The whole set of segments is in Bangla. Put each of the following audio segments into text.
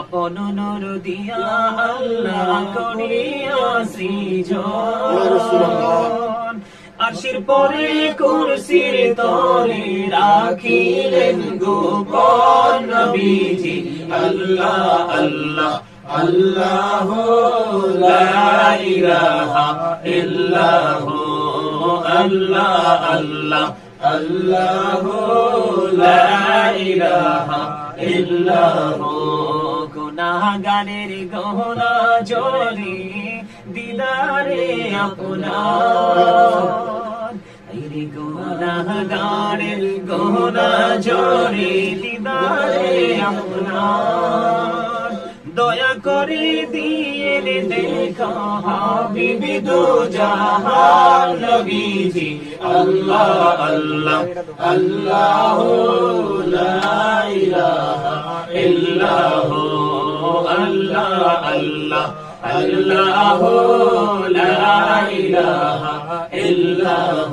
আপন নূর দিয়া আল্লাহ করিয়া সৃজন আশির পরে কুরসির তরে রাখিলেন গোপন নবীজি আল্লাহ আল্লাহ আল্লাহ লা ইলাহা ইল্লাহ আল্লাহ আল্লাহ আল্লাহ লা ইলাহা ইল্লাহ গুনাহগারের গহনা জোরে দিদারে আপনার। আইরে গুনাহগারের গহনা জোরে দিদারে আপনার। দয়া করে দিয়ে দেখা হাবিবি দু জাহান নবীজি। আল্লাহ আল্লাহ আল্লাহ লা ইলাহা আল্লাহ আল্লাহ আল্লাহ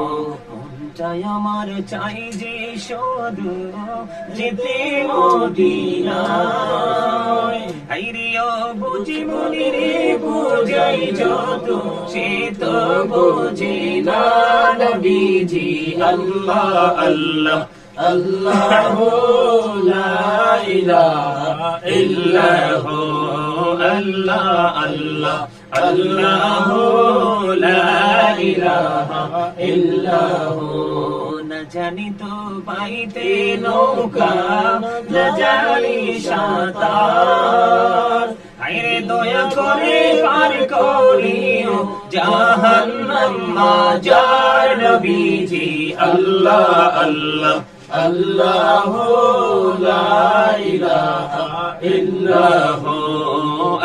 চাই আমার চাই যে শুধু যেতে মদিনায়। হাইরিও বুঝি মনি রে বুঝাই যত, সে তো বুঝি না নবীজি আল্লাহ আল্লাহ আল্লাহ লা ইলাহা আল্লাহ আল্লাহ। আল্লাহ লা ইলাহা ইল্লাহু। না জানি তো পাইতে নৌকা, না জানি সাঁতার। আইরে দয়া করে পার করিও, জাহান্নাম মাজার নবীজি। আল্লাহ আল্লাহ আল্লাহ লা ইলাহা ইল্লাহু।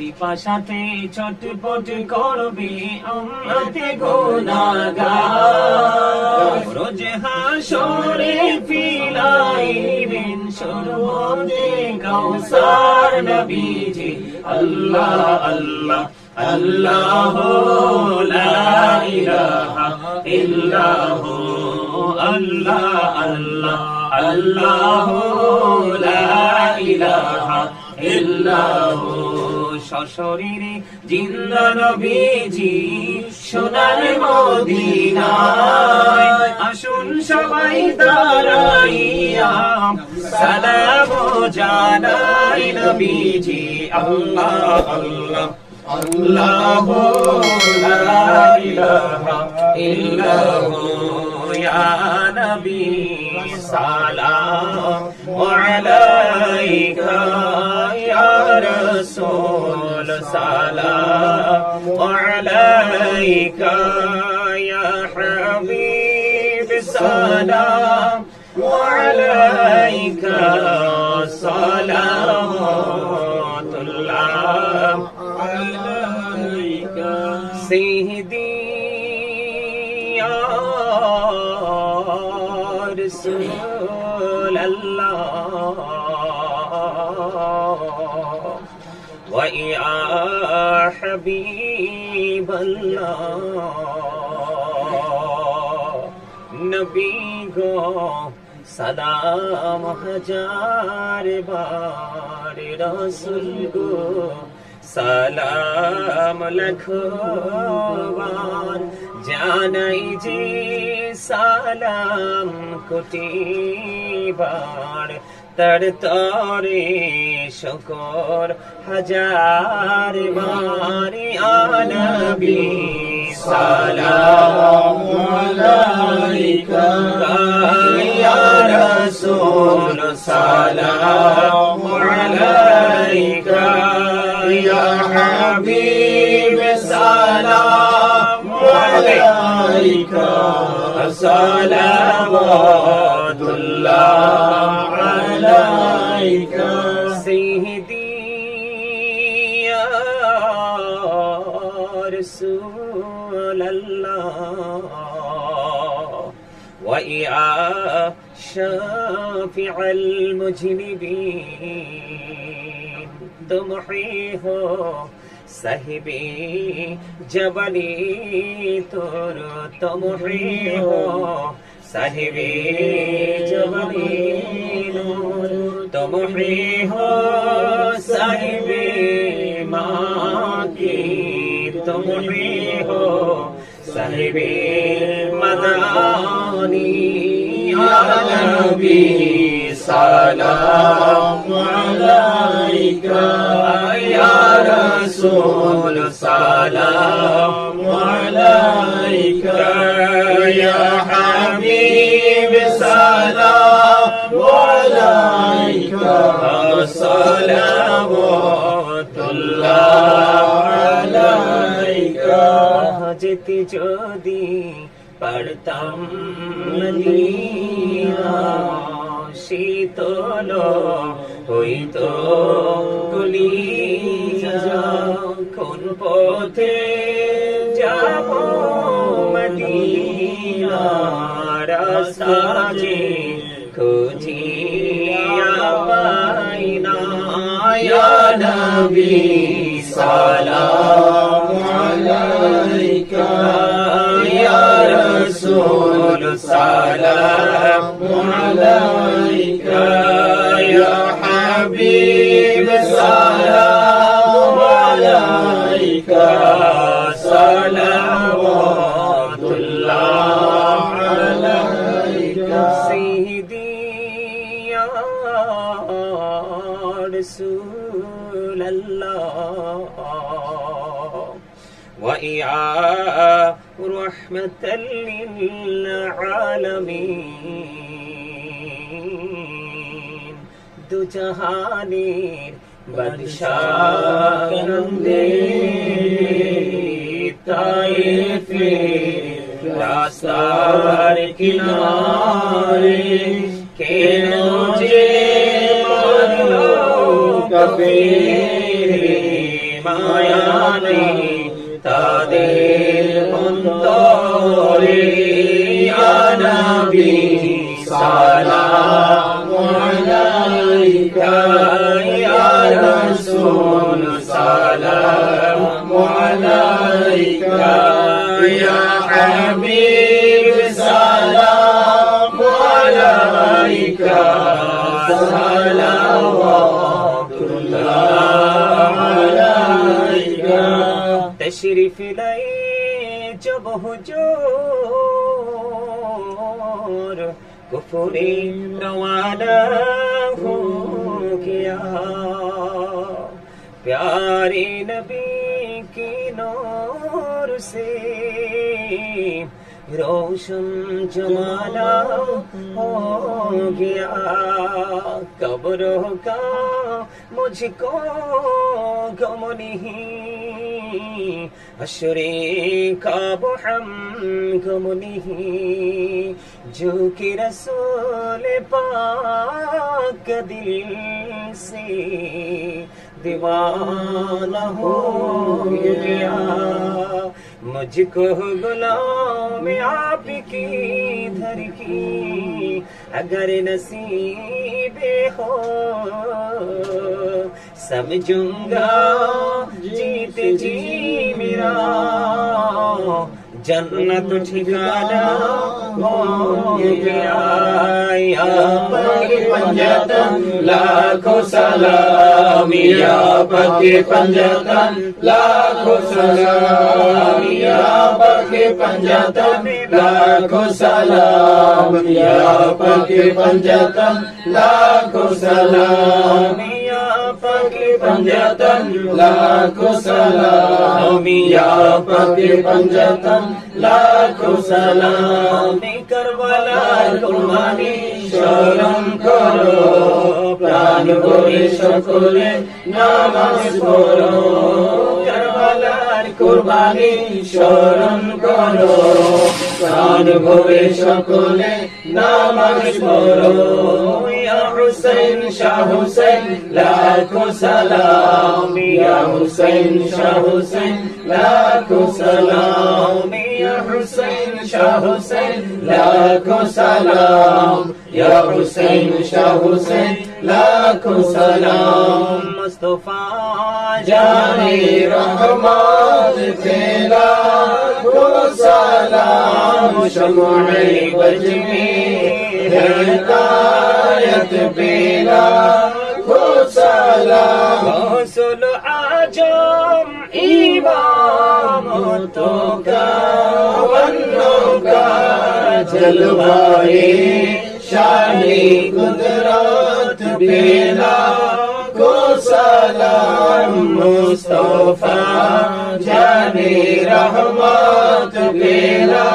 পিপাসাতে ছটপট করবে আমরাতে গুনাহগার রোজ হাসরে ফিলাইবেন সর্বদে কাউসার নবীজি। আল্লাহ আল্লাহ আল্লাহ, লা ইলাহা ইল্লাহু, আল্লাহ আল্লাহ আল্লাহ, লা ইলাহা ইল্লাহু। সশরীরে জিন্দা নবীজি সোনার মদিনায়। আসুন সবাই দাঁড়াইয়া সালাম জানাই নবীজি। আল্লাহ আল্লাহ আল্লাহ, লা ইলাহা ইয়া নবী, সালাম আলাইকা। ইয়া الرسول سلام عليك يا حبيب سلام وعليك صلاة الله عليك. سيدي يا رسول الله. ويا حبيب الله نبي گو سلام هزار بار رسول گو সালাম লখবার জানাই যে সালাম কোটিবার। তার তরে শকর হাজার মারি আনবি সালাম আলাইকা। ইয়া সালাম صلوات الله عليك. سيدي يا رسول الله. ويا شافع المجنبين. تمحي সাহিবি, জবানি তোর তমহি সাহিবি, জবানি নূর তমহি সাহিবি মা কি তমহি সাহিবি, মাদানি, আলাবি। السلام عليك يا رسول السلام عليك يا حبيب السلام عليك صلوات الله عليك جئت جودي পারতাম মদিনা শীতল হইত গুলি কোন পথে যাব মদিনা রাস্তা খুঁজিয়া পাইনা নবী? রাসূলাল্লাহ وإيا رحمة للعالمين দু জাহানের বাদশাহে তাইফে রাস্তার কিনারে কেন যে মারলো কফিরে মায়া নেই তাদের অন্তরে ইয়া নবী সালাম আলাইকা ইয়া রাসূল সালাম আলাইকা ইয়া হাবিব فلين نوالاه کیا پیارے نبی کی نور سے روشن جمالا ہو گیا قبروں کا مجھ کو گم نہیں أشريك بحمد منه جو کہ رسول پاک دل سے دیوانہ ہو گیا मुझको गुलाम आपकी धर की अगर नसीबे हो समझूँगा जीत जी मेरा। जन्नत ठिकाना हो गया या पग पंजतन लाखों सलाम या पग पंजतन लाखों सलाम या पग पंजतन लाखों सलाम या पग पंजतन लाखों सलाम या पग পাকে পঞ্জতন লাখো সালাম ইয়া পাকে পঞ্জতন লাখো সালাম কারবালার কুরবানি স্মরণ করো প্রাণ ভরে সকলে নামাজ পড়ো কারবালার কুরবানি স্মরণ করো প্রাণ ভরে সকলে নামাজ পড়ো মুস্তফা জানে রহমত ফেলা। سلام شمع بجمی ہدایت بلا کو سلام حسن عجم امام تو کا ونوں کا جلوائی شانی قدرت بلا کو سلام مصطفیٰ रहमत बेला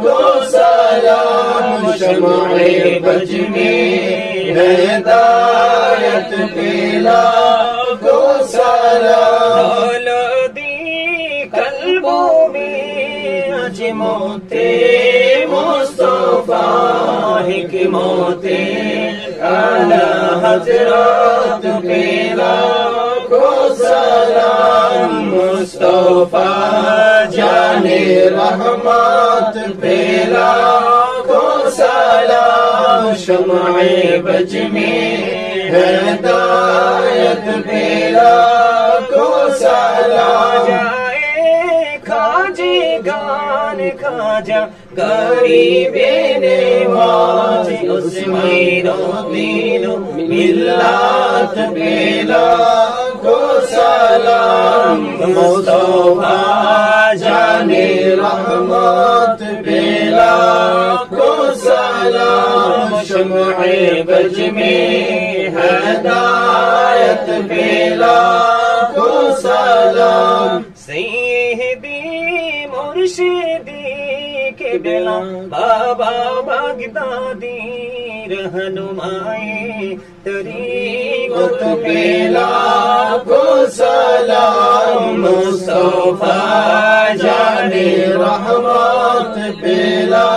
को सलाम शमाए बज में हिदायत बेला को सलाम दी कल्बों में अजमोते मुस्तफा हिकमोते आला हजरत बेला को सलाम رحمت پیلا کو سلام شمع بج میں ہدایت پیلا کو سلام کھاجی گان کھاجا قریب نواز اس میں رو دین ملات پیلا کو سلام مصطفی رحمت بلا کو سلام شمع بجمی ہدایت بلا کو سلام سیدی مرشدی کے بلا بابا بغدادی رہنمائی تری پیلا کو سلام مصطفیٰ جان رحمت پیلا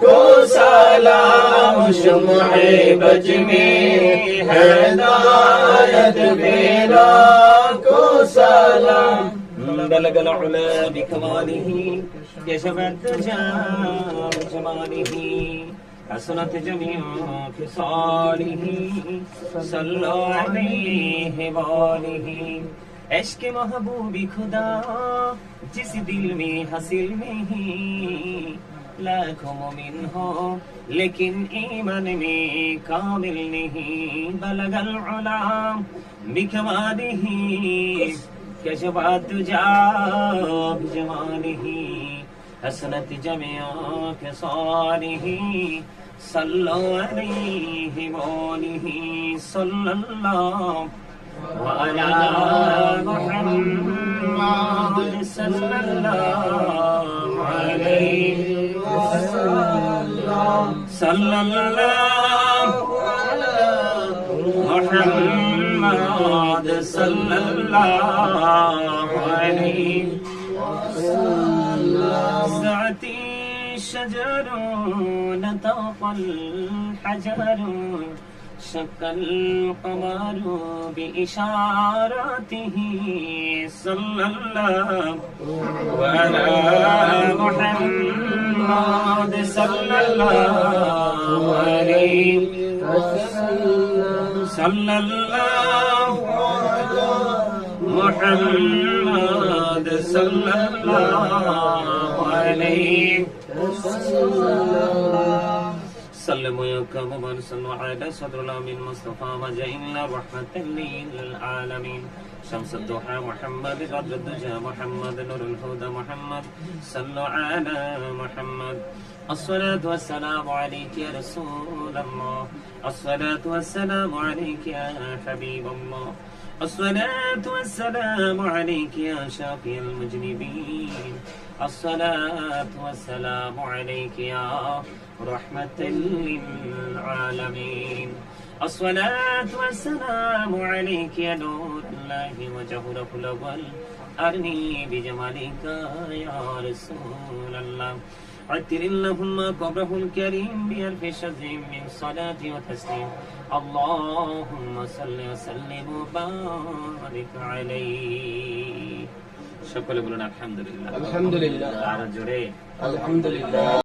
کو سلام شمع بج میں ہدایت پیلا کو سلام بلغ العلا بكماله كشفت جار جماله حسنت جميع خصاله صلى عليه وآله عشق محبوب خدا، جس دل میں حسل میں ہی لاکھوں مومن ہو، لیکن ایمن میں کامل نہیں، بلغ العلام بکمالہ کشفات جاب ہی، حسنت جمعہ کے صالحی صلوا عليه وآله صلى الله وعلى محمد صلى الله عليه صلى الله على محمد صلى الله عليه وسلم ساعتي شجر نطق الحجر شق القمر بإشارته صلى الله وعلى محمد صلى الله عليه وسلم. صلى الله على محمد صلى الله عليه وسلم سلموا يا كمبر صلوا على صدر الأمين مصطفى وجعلنا رحمة للعالمين. شمس الضحى محمد بدر الدجى محمد نور الهدى محمد صلوا على محمد. الصلاة والسلام عليك يا رسول الله. الصلاة والسلام عليك يا حبيب الله. الصلاة والسلام عليك يا شافي المذنبين الصلاة والسلام عليك يا رحمة للعالمين. الصلاة والسلام عليك يا نور الله وجهره الأول. أرني بجمالك يا رسول الله. عتر اللهم قبره الكريم بألف شذ من صلاة وتسليم اللهم صل وسلم وبارك عليه সকলে বলুন আলহামদুলিল্লাহ আলহামদুলিল্লাহ আরো জোরে আলহামদুলিল্লাহ